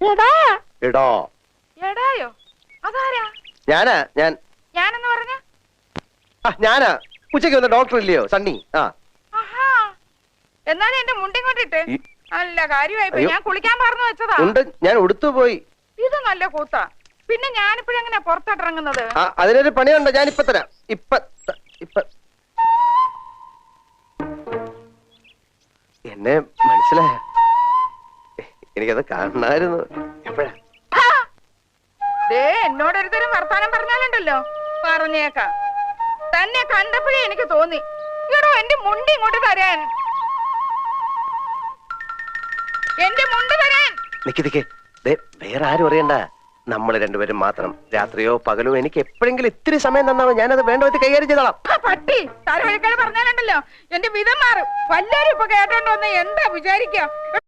എടാ. എടോ. എടായോ. അതാരാ? ഞാനാ ഞാൻ. ഞാനെന്ന് പറഞ്ഞ? ആ ഞാനാ. ഉച്ചയ്ക്ക് വന്ന ഡോക്ടർ ഇല്ലയോ? സണ്ണി. ആ. എന്നാലും എന്റെ മുണ്ടി കൊണ്ടിട്ട്. നല്ല കാര്യമായി ഞാൻ കുളിക്കാൻ പറഞ്ഞു വെച്ചതാ. ഉണ്ട്. ഞാൻ ഉടുത്തു പോയി ഇത് നല്ല കൂത്താ. പിന്നെ ഞാനിപ്പോഴെങ്ങനെ പുറത്തോട്ടിറങ്ങുന്നത്? അതിനൊരു പണിയുണ്ട്. ഞാൻ ഇപ്പൊ തരാം. ഇപ്പൊ ഇപ്പൊ എന്നെ മനസ്സിലായ? എനിക്കത് കാണണമായിരുന്നു. എപ്പോഴാ! ദേ എന്നോടൊരുതരം വർത്താനം പറഞ്ഞാലുണ്ടല്ലോ. പറഞ്ഞേക്കാം. തന്നെ കണ്ടപ്പോഴേ എനിക്ക് തോന്നി. എടോ എന്റെ മുണ്ടി ഇങ്ങോട്ട് തരാൻ. എന്റെ മുണ്ട് തരാൻ. നിക്ക് നിക്ക്. ദേ വേറെ ആരും അറിയണ്ട. നമ്മൾ രണ്ടുപേരും മാത്രം. രാത്രിയോ പകലോ എനിക്ക് എപ്പോഴെങ്കിലും ഇത്തിരി സമയം തന്നാണോ ഞാനത് വേണ്ട വിധത്തിൽ കൈകാര്യം ചെയ്തോളാം. പട്ടി പറഞ്ഞാലുണ്ടല്ലോ. എന്റെ വിധം മാറും. വല്ലാരും ഇപ്പൊ കേട്ടോണ്ട് വന്ന് എന്താ വിചാരിക്കുക